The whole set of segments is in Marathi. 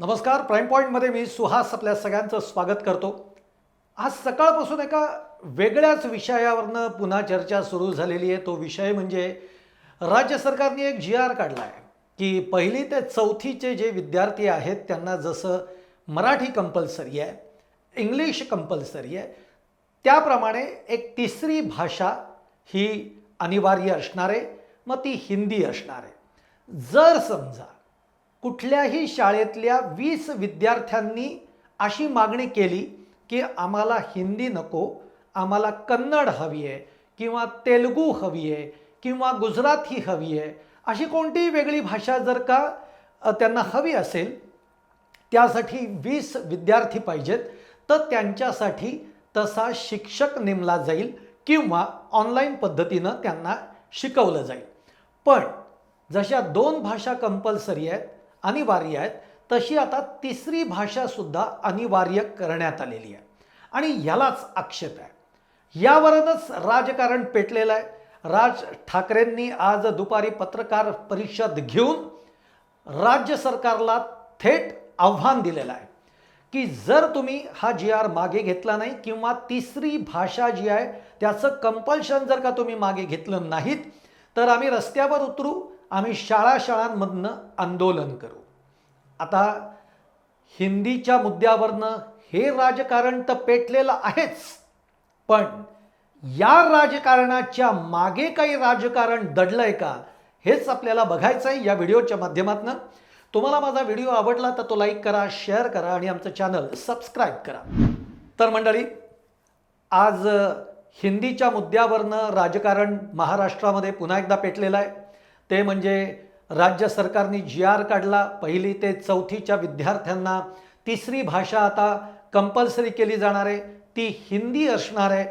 नमस्कार प्राईम पॉईंटमध्ये मी सुहास आपल्या सगळ्यांचं स्वागत करतो. आज सकाळपासून एका वेगळ्याच विषयावरनं पुन्हा चर्चा सुरू झालेली आहे. तो विषय म्हणजे राज्य सरकारने एक जी आर काढला आहे की पहिली ते चौथीचे जे विद्यार्थी आहेत त्यांना जसं मराठी कंपल्सरी आहे इंग्लिश कंपल्सरी आहे त्याप्रमाणे एक तिसरी भाषा ही अनिवार्य असणार आहे मग ती हिंदी असणार आहे. जर समजा कुठल्याही शाळेतल्या वीस विद्यार्थ्यांनी अशी मागणी केली की आम्हाला हिंदी नको आम्हाला कन्नड हवी आहे किंवा तेलगू हवी आहे किंवा गुजराती हवी आहे अशी कोणतीही वेगळी भाषा जर का त्यांना हवी असेल त्यासाठी वीस विद्यार्थी पाहिजेत तर त्यांच्यासाठी तसा शिक्षक नेमला जाईल किंवा ऑनलाईन पद्धतीनं त्यांना शिकवलं जाईल. पण जशा दोन भाषा कंपल्सरी आहेत अनिवार्य आहेत. तशी आता तिसरी भाषासुद्धा अनिवार्य करण्यात आलेली आहे. आणि ह्यालाच आक्षेप आहे. यावरूनच राजकारण पेटलेलं आहे. राज ठाकरेंनी आज दुपारी पत्रकार परिषद घेऊन राज्य सरकारला थेट आव्हान दिलेलं आहे. की जर तुम्ही हा जी आर मागे घेतला नाही किंवा तिसरी भाषा जी आहे त्याचं कंपल्शन जर का तुम्ही मागे घेतलं नाहीत तर आम्ही रस्त्यावर उतरू आम्ही शाळा शाळांमधनं आंदोलन करू. आता हिंदीच्या मुद्द्यावरनं हे राजकारण तर पेटलेलं आहेच पण या राजकारणाच्या मागे काही राजकारण दडलंय का हेच आपल्याला बघायचं आहे या व्हिडिओच्या माध्यमातून. तुम्हाला माझा व्हिडिओ आवडला तर तो लाईक करा शेअर करा आणि आमचं चॅनल सबस्क्राईब करा. तर मंडळी आज हिंदीच्या मुद्द्यावरनं राजकारण महाराष्ट्रामध्ये पुन्हा एकदा पेटलेलं आहे. ते म्हणजे राज्य सरकारने जी आर काढला. पहिली ते चौथीच्या विद्यार्थ्यांना तिसरी भाषा आता कंपल्सरी केली जाणार आहे. ती हिंदी असणार आहे.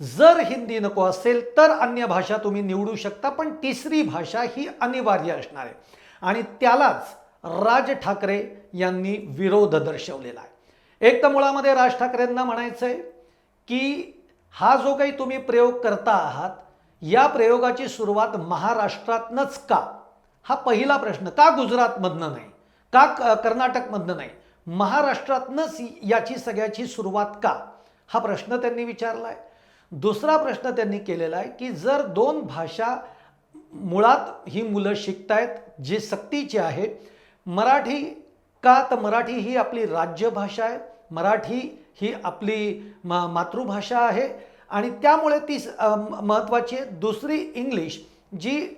जर हिंदी नको असेल तर अन्य भाषा तुम्ही निवडू शकता पण तिसरी भाषा ही अनिवार्य असणार आहे. आणि त्यालाच राज ठाकरे यांनी विरोध दर्शवलेला आहे. एक तर मुळामध्ये राज ठाकरेंना म्हणायचं आहे की हा जो काही तुम्ही प्रयोग करता आहात या प्रयोगाची सुरुवात महाराष्ट्रातनंच का? हा पहिला प्रश्न. का गुजरातमधनं नाही? का क- कर्नाटकमधनं नाही? महाराष्ट्रातनंच याची सगळ्याची सुरुवात का? हा प्रश्न त्यांनी विचारला आहे दुसरा प्रश्न त्यांनी केलेला आहे की जर दोन भाषा मुळात ही मुलं शिकतायत जी सक्तीची आहे मराठी का? तर मराठी ही आपली राज्यभाषा आहे. मराठी ही आपली मा मातृभाषा आहे. आणि त्यामुळे ती स- म- महत्त्वाची आहे. दुसरी इंग्लिश जी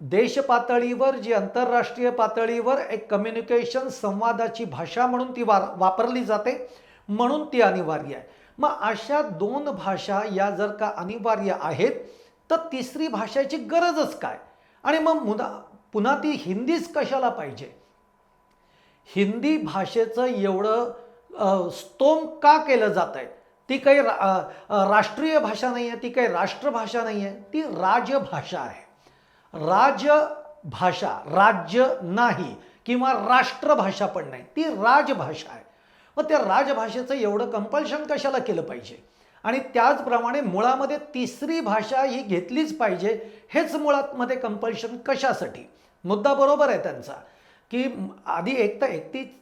देश पातळीवर जी आंतरराष्ट्रीय पातळीवर एक कम्युनिकेशन संवादाची भाषा म्हणून ती वा वापरली जाते म्हणून ती अनिवार्य आहे. मग अशा दोन भाषा या जर का अनिवार्य आहेत तर तिसरी भाषेची गरजच काय? आणि मग मुदा पुन्हा ती हिंदीच कशाला पाहिजे? हिंदी भाषेचं एवढं स्तोम का केलं जात आहे ती काही रा- राष्ट्रीय भाषा नाही आहे ती काही राष्ट्रभाषा नाही आहे ती राजभाषा आहे. राजभाषा राज्य नाही किंवा राष्ट्रभाषा पण नाही ती राजभाषा आहे. मग त्या राजभाषेचं एवढं कंपल्शन कशाला केलं पाहिजे? आणि त्याचप्रमाणे मुळामध्ये तिसरी भाषा ही घेतलीच पाहिजे हेच मुळातमध्ये कंपल्शन कशासाठी? मुद्दा बरोबर आहे त्यांचा. की आधी एक तर एकती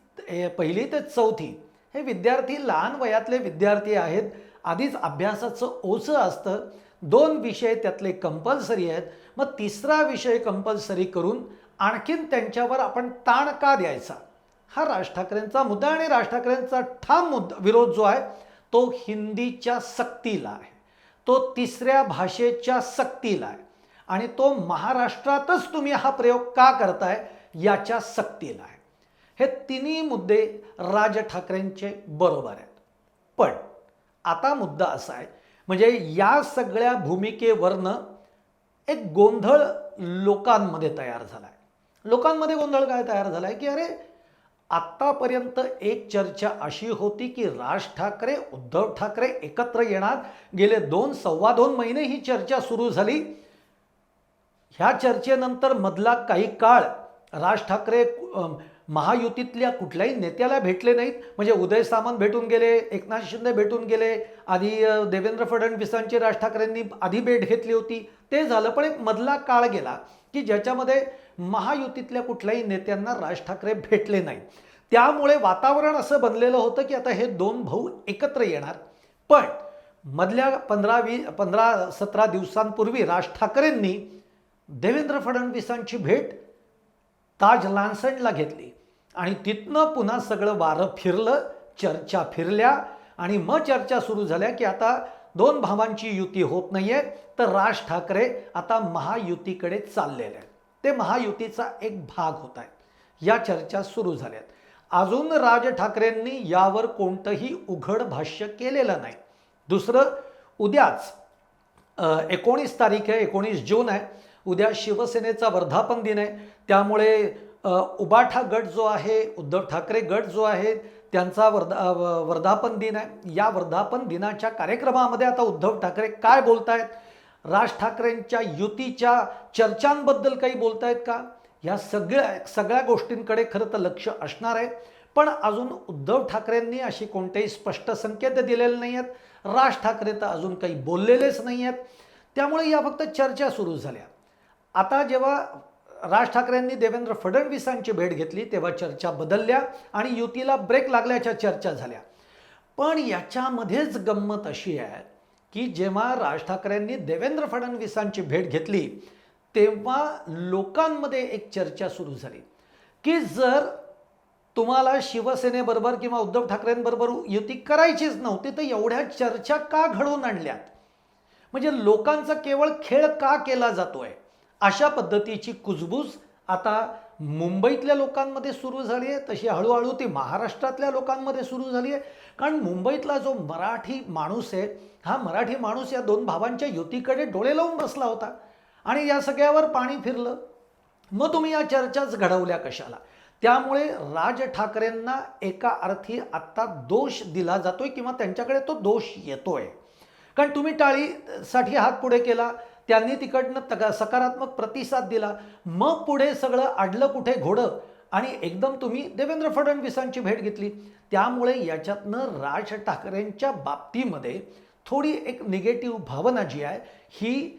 पहिली ते चौथी. हे विद्यार्थी लहान वयातले विद्यार्थी आहेत. आधीच अभ्यासाचं ओझं असतं. दोन विषय त्यातले कंपल्सरी आहेत. मग तिसरा विषय कंपल्सरी करून आणखीन त्यांच्यावर आपण ताण का द्यायचा? हा राज ठाकरेंचा मुद्दा आणि राज ठाकरेंचा ठाम मुद्दा विरोध जो आहे तो हिंदीच्या सक्तीला आहे. तो तिसऱ्या भाषेच्या सक्तीला आहे. आणि तो महाराष्ट्रातच तुम्ही हा प्रयोग का करताय? याच्या सक्तीला आहे. हे तिन्ही मुद्दे राज ठाकरेंचे बरोबर आहेत. पण आता मुद्दा असा आहे म्हणजे या सगळ्या भूमिकेवरनं एक गोंधळ लोकांमध्ये तयार झाला आहे लोकांमध्ये गोंधळ काय तयार झाला आहे की अरे आत्तापर्यंत एक चर्चा अशी होती की राज ठाकरे उद्धव ठाकरे एकत्र येणार. गेले दोन सव्वा दोन महिने ही चर्चा सुरू झाली. ह्या चर्चेनंतर मधला काही काळ राज ठाकरे महायुतीतल्या कुठल्याही नेत्याला भेटले नाहीत. म्हणजे उदय सामंत भेटून गेले एकनाथ शिंदे भेटून गेले आधी देवेंद्र फडणवीसांची राज ठाकरेंनी आधी भेट घेतली होती. ते झालं पण एक मधला काळ गेला की ज्याच्यामध्ये महायुतीतल्या कुठल्याही नेत्यांना राज ठाकरे भेटले नाहीत. त्यामुळे वातावरण असं बनलेलं होतं की आता हे दोन भाऊ एकत्र येणार. पण मधल्या पंधरा वी पंधरा सतरा दिवसांपूर्वी राज ठाकरेंनी देवेंद्र फडणवीसांची भेट ताज लान्सनला घेतली. आणि तिथनं पुन्हा सगळं वारं फिरलं चर्चा फिरल्या आणि मग चर्चा सुरू झाल्या की आता दोन भावांची युती होत नाही आहे तर राज ठाकरे आता महायुतीकडे चाललेले आहेत. ते महायुतीचा एक भाग होत आहेत. या चर्चा सुरू झाल्यात. अजून राज ठाकरेंनी यावर कोणतंही उघड भाष्य केलेलं नाही. दुसरं उद्याच एकोणीस तारीख आहे एकोणीस जून आहे. उद्या शिवसेनेचा वर्धापन दिन आहे. त्यामुळे उबाठा गट जो आहे उद्धव ठाकरे गट जो आहे त्यांचा वर्धा वर्धापन दिन आहे. या वर्धापन दिनाच्या कार्यक्रमामध्ये आता उद्धव ठाकरे काय बोलतायत? राज ठाकरेंच्या युतीच्या चर्चांबद्दल काही बोलतायत का? या सगळ्या सगळ्या गोष्टींकडे खरं तर लक्ष असणार आहे. पण अजून उद्धव ठाकरेंनी अशी कोणतेही स्पष्ट संकेत दिलेले नाही आहेत. राज ठाकरे तर अजून काही बोललेलेच नाही आहेत. त्यामुळे या फक्त चर्चा सुरू झाल्या. आता जेव्हा राज ठाकरेंनी देवेंद्र फडणवीसांची भेट घेतली तेव्हा चर्चा बदलल्या आणि युतीला ब्रेक लागल्याच्या चर्चा झाल्या. पण याच्यामध्येच गंमत अशी आहे की जेव्हा राज ठाकरेंनी देवेंद्र फडणवीसांची भेट घेतली तेव्हा लोकांमध्ये एक चर्चा सुरू झाली की जर तुम्हाला शिवसेनेबरोबर किंवा उद्धव ठाकरेंबरोबर युती करायचीच नव्हती तर एवढ्या चर्चा का घडवून आणल्यात? म्हणजे लोकांचा केवळ खेळ का केला जातोय? अशा पद्धतीची कुजबूज आता मुंबईतल्या लोकांमध्ये सुरू झाली आहे तशी हळूहळू ती महाराष्ट्रातल्या लोकांमध्ये सुरू झाली आहे. कारण मुंबईतला जो मराठी माणूस आहे हा मराठी माणूस या दोन भावांच्या युतीकडे डोळे लावून बसला होता आणि या सगळ्यावर पाणी फिरलं. मग तुम्ही या चर्चाच घडवल्या कशाला? त्यामुळे राज ठाकरेंना एका अर्थी आत्ता दोष दिला जातोय किंवा त्यांच्याकडे तो दोष येतोय. कारण तुम्ही टाळीसाठी हात पुढे केला त्यांनी तिकडनं तग सकारात्मक प्रतिसाद दिला. मग पुढे सगळं अडलं कुठे घोडं? आणि एकदम तुम्ही देवेंद्र फडणवीसांची भेट घेतली. त्यामुळे याच्यातनं राज ठाकरेंच्या बाबतीमध्ये थोडी एक निगेटिव्ह भावना जी आहे ही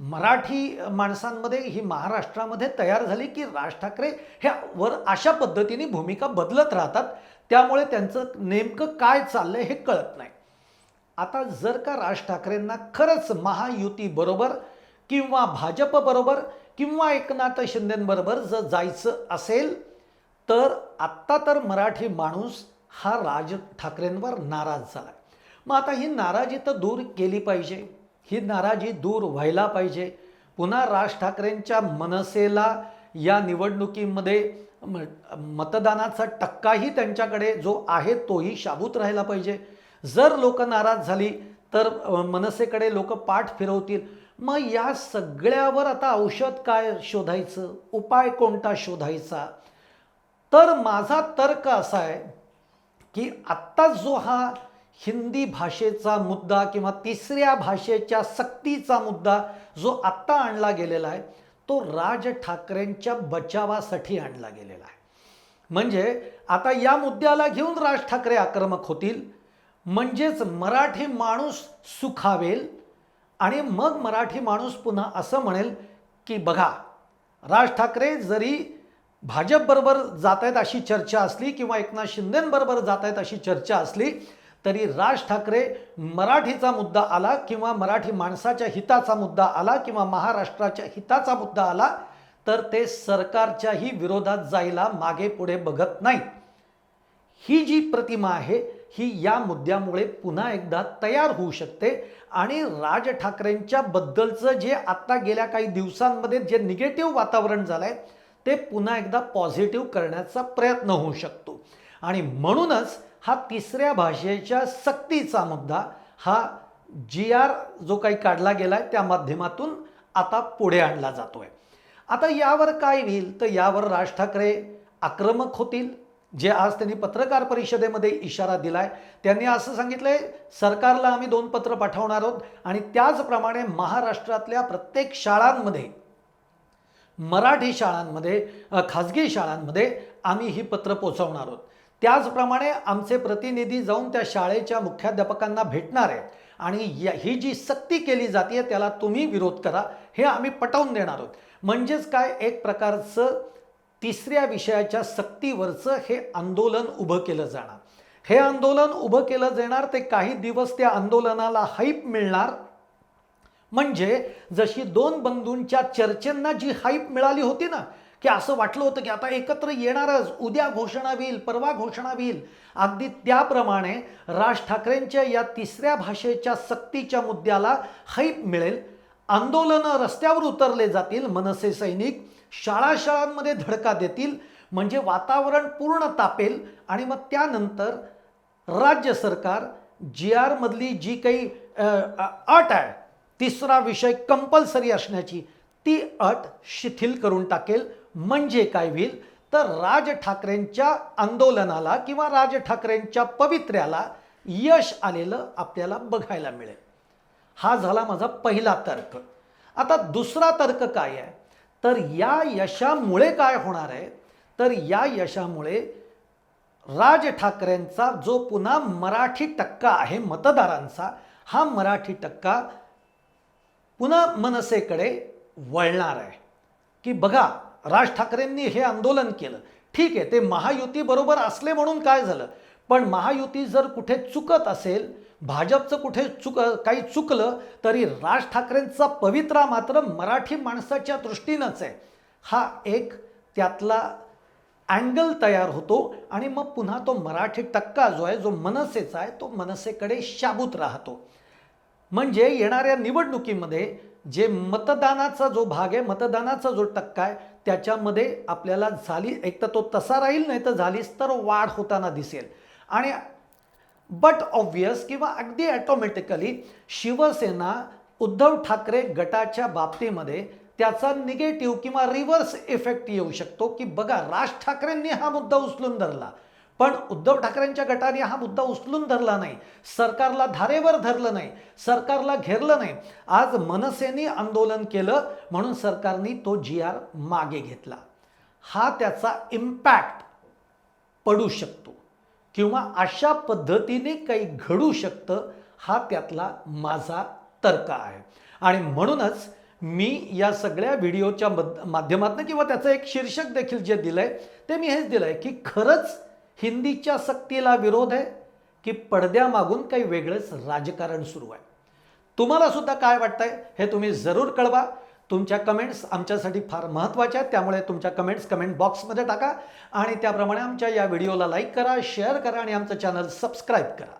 मराठी माणसांमध्ये ही महाराष्ट्रामध्ये तयार झाली की राज ठाकरे ह्या वर अशा पद्धतीने भूमिका बदलत राहतात. त्यामुळे त्यांचं नेमकं काय चाललंय हे कळत नाही. आता जर का राज ठाकरेंना खरंच महायुती बरोबर किंवा भाजप बरोबर किंवा एकनाथ शिंदेबरोबर जर जायचं असेल तर आत्ता तर मराठी माणूस हा राज ठाकरेंवर नाराज झाला मग आता ही नाराजी तर दूर केली पाहिजे ही नाराजी दूर व्हायला पाहिजे. पुन्हा राज ठाकरेंच्या मनसेला या निवडणुकीमध्ये मतदानाचा टक्काही त्यांच्याकडे जो आहे तोही शाबूत राहायला पाहिजे. जर लोक नाराज झाली तर मनसेकडे लोक पाठ फिरवतील. मग या सगळ्यावर आता औषध काय शोधायचं? उपाय कोणता शोधायचा? तर माझा तर्क असा आहे की आत्ता जो हा हिंदी भाषेचा मुद्दा किंवा तिसऱ्या भाषेच्या सक्तीचा मुद्दा जो आत्ता आणला गेलेला आहे तो राज ठाकरेंच्या बचावासाठी आणला गेलेला आहे. म्हणजे आता या मुद्द्याला घेऊन राज ठाकरे आक्रमक होतील म्हणजेच मराठी माणूस सुखावेल आणि मग मराठी माणूस पुन्हा असं म्हणेल की बघा राज ठाकरे जरी भाजपबरोबर जात आहेत अशी चर्चा असली किंवा एकनाथ शिंदेबरोबर जात आहेत अशी चर्चा असली तरी राज ठाकरे मराठीचा मुद्दा आला किंवा मराठी माणसाच्या हिताचा मुद्दा आला किंवा महाराष्ट्राच्या हिताचा मुद्दा आला तर ते सरकारच्याही विरोधात जायला मागे पुढे बघत नाहीत ही जी प्रतिमा आहे ही या मुद्द्यामुळे पुन्हा एकदा तयार होऊ शकते. आणि राज ठाकरेंच्या बद्दलचं जे आत्ता गेल्या काही दिवसांमध्ये जे निगेटिव्ह वातावरण झालं आहे ते पुन्हा एकदा पॉझिटिव्ह करण्याचा प्रयत्न होऊ शकतो. आणि म्हणूनच हा तिसऱ्या भाषेच्या सक्तीचा मुद्दा हा जी आर जो काही काढला गेला आहे त्या माध्यमातून आता पुढे आणला जातो आहे आता यावर काय होईल? तर यावर राज ठाकरे आक्रमक होतील जे आज त्यांनी पत्रकार परिषदेमध्ये इशारा दिलाय त्यांनी असं सांगितलंय सरकारला आम्ही दोन पत्र पाठवणार आहोत आणि त्याचप्रमाणे महाराष्ट्रातल्या प्रत्येक शाळांमध्ये मराठी शाळांमध्ये खाजगी शाळांमध्ये आम्ही ही पत्र पोचवणार आहोत. त्याचप्रमाणे आमचे प्रतिनिधी जाऊन त्या शाळेच्या मुख्याध्यापकांना भेटणार आहेत आणि या- ही जी सक्ती केली जाते त्याला तुम्ही विरोध करा हे आम्ही पटवून देणार आहोत. म्हणजेच काय? एक प्रकारचं तिसऱ्या विषयाच्या सक्तीवरचं हे आंदोलन उभं केलं जाणार. हे आंदोलन उभं केलं जाणार ते काही दिवस त्या आंदोलनाला हाईप मिळणार. म्हणजे जशी दोन बंधूंच्या चर्चेंना जी हाईप मिळाली होती ना की असं वाटलं होतं की आता एकत्र येणारच उद्या घोषणा होईल परवा घोषणा होईल. अगदी त्याप्रमाणे राज ठाकरेंच्या या तिसऱ्या भाषेच्या सक्तीच्या मुद्द्याला हाईप मिळेल. आंदोलनं रस्त्यावर उतरले जातील मनसे सैनिक. शाळा शाळांमध्ये धडका देतील म्हणजे वातावरण पूर्ण तापेल आणि मग त्यानंतर राज्य सरकार जी आरमधली जी काही अट आहे तिसरा विषय कंपल्सरी असण्याची ती अट शिथिल करून टाकेल. म्हणजे काय होईल? तर राज ठाकरेंच्या आंदोलनाला किंवा राज ठाकरेंच्या पवित्र्याला यश आलेलं आपल्याला बघायला मिळेल. हा झाला माझा पहिला तर्क. आता दुसरा तर्क काय आहे? तर या यशामुळे काय होणार आहे? तर या यशामुळे राज ठाकरेंचा जो पुन्हा मराठी टक्का आहे मतदारांचा हा मराठी टक्का पुन्हा मनसेकडे वळणार आहे. की बघा राज ठाकरेंनी हे आंदोलन केलं. ठीक आहे ते महायुती बरोबर असले म्हणून काय झालं? पण महायुती जर कुठे चुकत असेल भाजपचं कुठे चुक काही चुकलं तरी राज ठाकरेंचा पवित्रा मात्र मराठी माणसाच्या दृष्टीनंच आहे. हा एक त्यातला अँगल तयार होतो आणि मग पुन्हा तो मराठी टक्का जो आहे जो मनसेचा आहे तो मनसेकडे शाबूत राहतो. म्हणजे येणाऱ्या निवडणुकीमध्ये जे मतदानाचा जो भाग आहे मतदानाचा जो टक्का आहे त्याच्यामध्ये आपल्याला झाली एक तर तो तसा राहील नाही तर झालीच तर वाढ होताना दिसेल. आणि बट ऑब्वियस किंवा अगदी ॲटोमॅटिकली शिवसेना उद्धव ठाकरे गटाच्या बाबतीमध्ये त्याचा निगेटिव्ह किंवा रिव्हर्स इफेक्ट येऊ शकतो की बघा राज ठाकरेंनी हा मुद्दा उचलून धरला. पण उद्धव ठाकरेंच्या गटाने हा मुद्दा उचलून धरला नाही. सरकारला धारेवर धरलं नाही. सरकारला घेरलं नाही. आज मनसेने आंदोलन केलं म्हणून सरकारने तो जी आर मागे घेतला. हा त्याचा इम्पॅक्ट पडू शकतो. किंवा अशा पद्धतीने काही घडू शकतं हा त्यातला माझा तर्क आहे. आणि म्हणूनच मी या सगळ्या व्हिडिओच्या मध माध्यमातून किंवा त्याचं एक शीर्षक देखील जे दिलं आहे ते मी हेच दिलं आहे की खरंच हिंदीच्या सक्तीला विरोध आहे की पडद्यामागून काही वेगळंच राजकारण सुरू आहे. तुम्हाला सुद्धा काय वाटतंय हे तुम्ही जरूर कळवा. तुमच्या कमेंट्स आमच्यासाठी फार महत्त्वाच्या आहेत. त्यामुळे तुमच्या कमेंट्स कमेंट बॉक्समध्ये टाका. आणि त्याप्रमाणे आमच्या या व्हिडिओला लाईक करा शेअर करा आणि आमचं चॅनल सबस्क्राईब करा.